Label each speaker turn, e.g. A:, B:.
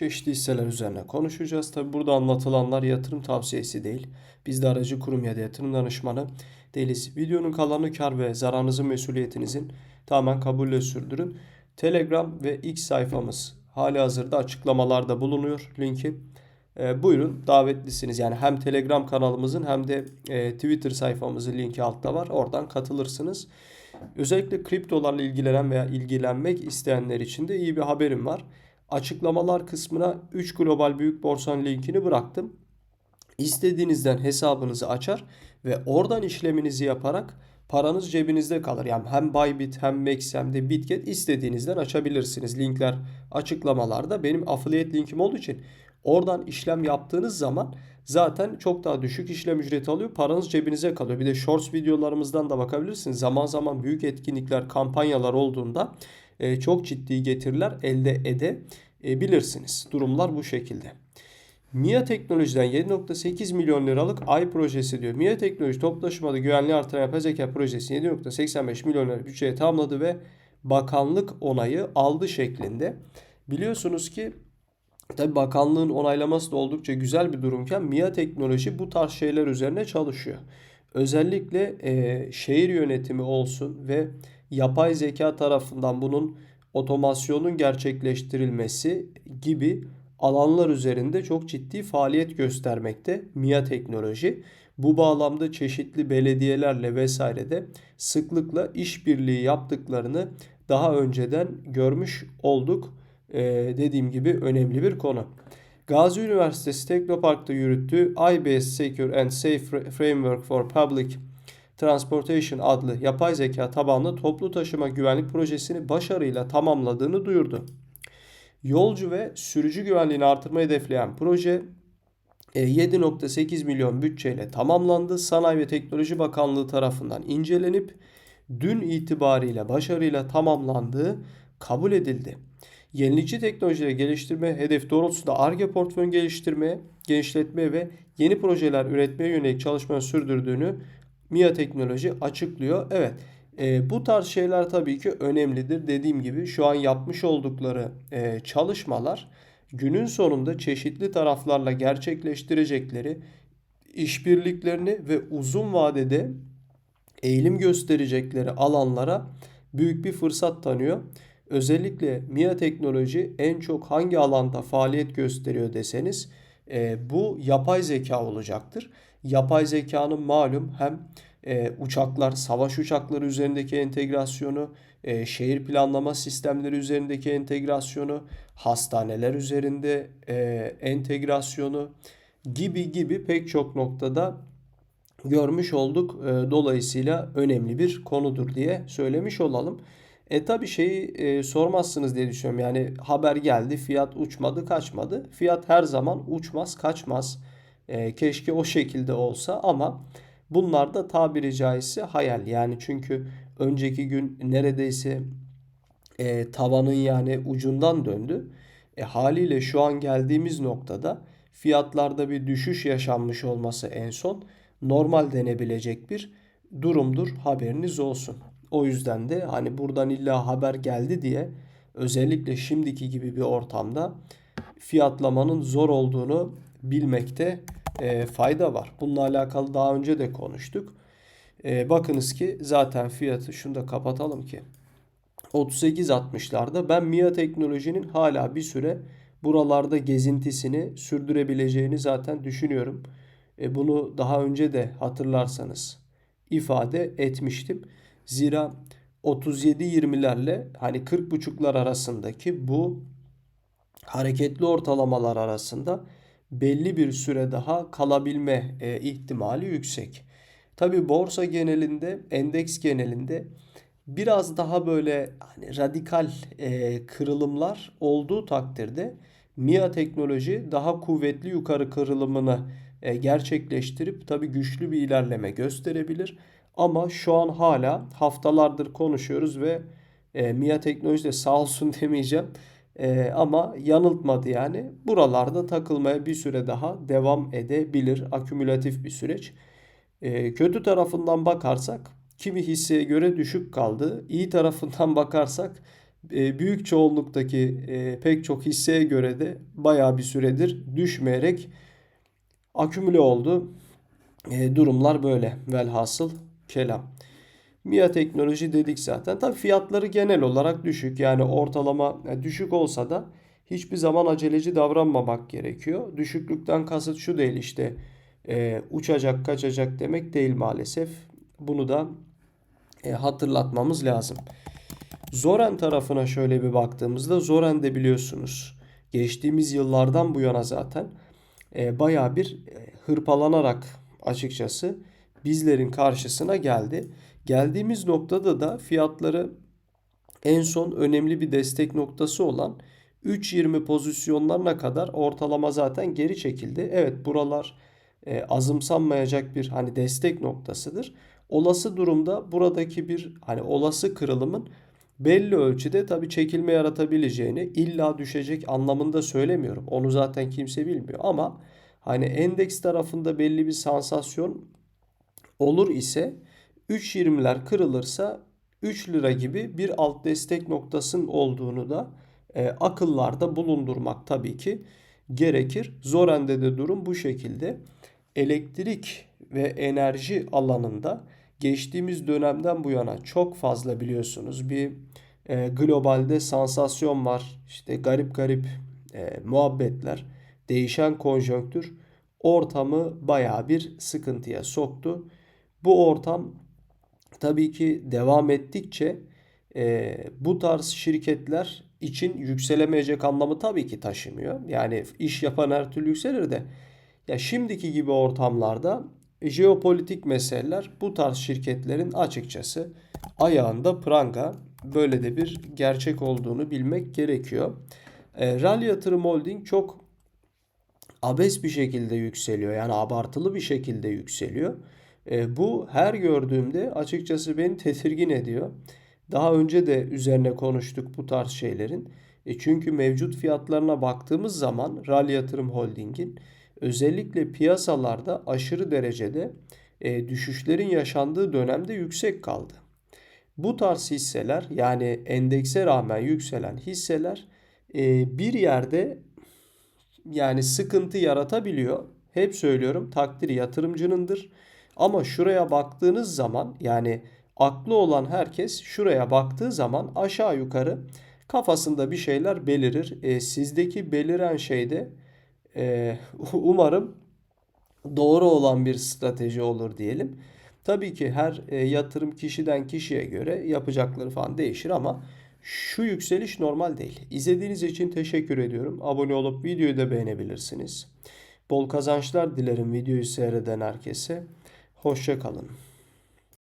A: Çeşitli hisseler üzerine konuşacağız. Tabi burada anlatılanlar yatırım tavsiyesi değil. Biz de aracı kurum ya da yatırım danışmanı değiliz. Videonun kalanı kar ve zararınızın mesuliyetinizin tamamen kabulle sürdürün. Telegram ve X sayfamız hali hazırda açıklamalarda bulunuyor linki. E, buyurun davetlisiniz. Yani hem Telegram kanalımızın hem de e, Twitter sayfamızın linki altta var. Oradan katılırsınız. Özellikle kriptolarla ilgilenen veya ilgilenmek isteyenler için de iyi bir haberim var. Açıklamalar kısmına 3 global büyük borsanın linkini bıraktım. İstediğinizden hesabınızı açar ve oradan işleminizi yaparak paranız cebinizde kalır. Yani hem Bybit hem Max hem de Bitget istediğinizden açabilirsiniz. Linkler açıklamalarda. Benim affiliate linkim olduğu için oradan işlem yaptığınız zaman zaten çok daha düşük işlem ücreti alıyor. Paranız cebinize kalıyor. Bir de shorts videolarımızdan da bakabilirsiniz. Zaman zaman büyük etkinlikler, kampanyalar olduğunda e, çok ciddi getiriler elde edebilirsiniz. Durumlar bu şekilde. MIA Teknoloji'den 7.8 milyon liralık ay projesi diyor. MIA Teknoloji top taşımada güvenliği artıran yapay zeka projesi 7.85 milyon lira bütçeye tamamladı ve bakanlık onayı aldı şeklinde. Biliyorsunuz ki tabi bakanlığın onaylaması da oldukça güzel bir durumken MIA Teknoloji bu tarz şeyler üzerine çalışıyor. Özellikle e, şehir yönetimi olsun ve yapay zeka tarafından bunun otomasyonun gerçekleştirilmesi gibi alanlar üzerinde çok ciddi faaliyet göstermekte MIA teknoloji. Bu bağlamda çeşitli belediyelerle vesaire de sıklıkla işbirliği yaptıklarını daha önceden görmüş olduk. Ee, dediğim gibi önemli bir konu. Gazi Üniversitesi Teknopark'ta yürüttüğü IBS Secure and Safe Framework for Public Transportation adlı yapay zeka tabanlı toplu taşıma güvenlik projesini başarıyla tamamladığını duyurdu. Yolcu ve sürücü güvenliğini artırmayı hedefleyen proje 7.8 e, milyon bütçeyle tamamlandı. Sanayi ve Teknoloji Bakanlığı tarafından incelenip dün itibariyle başarıyla tamamlandığı kabul edildi. Yenilikçi teknolojileri geliştirme hedef doğrultusunda ARGE portföyünü geliştirmeye, genişletmeye ve yeni projeler üretmeye yönelik çalışmaları sürdürdüğünü MIA Teknoloji açıklıyor. Evet e, bu tarz şeyler tabii ki önemlidir. Dediğim gibi şu an yapmış oldukları e, çalışmalar günün sonunda çeşitli taraflarla gerçekleştirecekleri işbirliklerini ve uzun vadede eğilim gösterecekleri alanlara büyük bir fırsat tanıyor. Özellikle MIA teknoloji en çok hangi alanda faaliyet gösteriyor deseniz e, bu yapay zeka olacaktır. Yapay zekanın malum hem e, uçaklar, savaş uçakları üzerindeki entegrasyonu, e, şehir planlama sistemleri üzerindeki entegrasyonu, hastaneler üzerinde e, entegrasyonu gibi gibi pek çok noktada görmüş olduk. E, dolayısıyla önemli bir konudur diye söylemiş olalım. E tabi şeyi e, sormazsınız diye düşünüyorum. Yani haber geldi fiyat uçmadı kaçmadı. Fiyat her zaman uçmaz kaçmaz. E, keşke o şekilde olsa ama bunlar da tabiri caizse hayal. Yani çünkü önceki gün neredeyse e, tavanın yani ucundan döndü. E, haliyle şu an geldiğimiz noktada fiyatlarda bir düşüş yaşanmış olması en son normal denebilecek bir durumdur. Haberiniz olsun. O yüzden de hani buradan illa haber geldi diye özellikle şimdiki gibi bir ortamda fiyatlamanın zor olduğunu bilmekte e, fayda var. Bununla alakalı daha önce de konuştuk. E, bakınız ki zaten fiyatı şunu da kapatalım ki 38.60'larda ben MIA teknolojinin hala bir süre buralarda gezintisini sürdürebileceğini zaten düşünüyorum. E, bunu daha önce de hatırlarsanız ifade etmiştim. Zira 37-20'lerle hani 40.5'lar arasındaki bu hareketli ortalamalar arasında belli bir süre daha kalabilme e, ihtimali yüksek. Tabi borsa genelinde, endeks genelinde biraz daha böyle hani radikal e, kırılımlar olduğu takdirde MIA teknoloji daha kuvvetli yukarı kırılımını e, gerçekleştirip tabi güçlü bir ilerleme gösterebilir. Ama şu an hala haftalardır konuşuyoruz ve e, MIA teknoloji de sağ olsun demeyeceğim. E, ama yanıltmadı yani. Buralarda takılmaya bir süre daha devam edebilir. Akümülatif bir süreç. E, kötü tarafından bakarsak kimi hisseye göre düşük kaldı. İyi tarafından bakarsak e, büyük çoğunluktaki e, pek çok hisseye göre de bayağı bir süredir düşmeyerek akümüle oldu. E, durumlar böyle velhasıl kelam. MIA teknoloji dedik zaten. Tabii fiyatları genel olarak düşük. Yani ortalama yani düşük olsa da hiçbir zaman aceleci davranmamak gerekiyor. Düşüklükten kasıt şu değil işte e, uçacak kaçacak demek değil maalesef. Bunu da e, hatırlatmamız lazım. Zoren tarafına şöyle bir baktığımızda Zoren de biliyorsunuz geçtiğimiz yıllardan bu yana zaten e, bayağı bir e, hırpalanarak açıkçası bizlerin karşısına geldi. Geldiğimiz noktada da fiyatları en son önemli bir destek noktası olan 3.20 pozisyonlarına kadar ortalama zaten geri çekildi. Evet buralar e, azımsanmayacak bir hani destek noktasıdır. Olası durumda buradaki bir hani olası kırılımın belli ölçüde tabii çekilme yaratabileceğini illa düşecek anlamında söylemiyorum. Onu zaten kimse bilmiyor ama hani endeks tarafında belli bir sansasyon olur ise 3.20'ler kırılırsa 3 lira gibi bir alt destek noktasının olduğunu da e, akıllarda bulundurmak tabii ki gerekir. Zoren'de de durum bu şekilde. Elektrik ve enerji alanında geçtiğimiz dönemden bu yana çok fazla biliyorsunuz bir e, globalde sansasyon var. İşte garip garip e, muhabbetler, değişen konjonktür ortamı baya bir sıkıntıya soktu. Bu ortam tabii ki devam ettikçe e, bu tarz şirketler için yükselemeyecek anlamı tabii ki taşımıyor. Yani iş yapan her türlü yükselir de ya şimdiki gibi ortamlarda jeopolitik meseleler bu tarz şirketlerin açıkçası ayağında pranga böyle de bir gerçek olduğunu bilmek gerekiyor. E, Rally Yatırım Holding çok abes bir şekilde yükseliyor. Yani abartılı bir şekilde yükseliyor. E, bu her gördüğümde açıkçası beni tedirgin ediyor. Daha önce de üzerine konuştuk bu tarz şeylerin. E çünkü mevcut fiyatlarına baktığımız zaman Rally Yatırım Holding'in özellikle piyasalarda aşırı derecede e, düşüşlerin yaşandığı dönemde yüksek kaldı. Bu tarz hisseler yani endekse rağmen yükselen hisseler e, bir yerde yani sıkıntı yaratabiliyor. Hep söylüyorum takdir yatırımcınındır. Ama şuraya baktığınız zaman yani aklı olan herkes şuraya baktığı zaman aşağı yukarı kafasında bir şeyler belirir. E, sizdeki beliren şey de e, umarım doğru olan bir strateji olur diyelim. Tabii ki her e, yatırım kişiden kişiye göre yapacakları falan değişir ama şu yükseliş normal değil. İzlediğiniz için teşekkür ediyorum. Abone olup videoyu da beğenebilirsiniz. Bol kazançlar dilerim videoyu seyreden herkese. Hoşça kalın.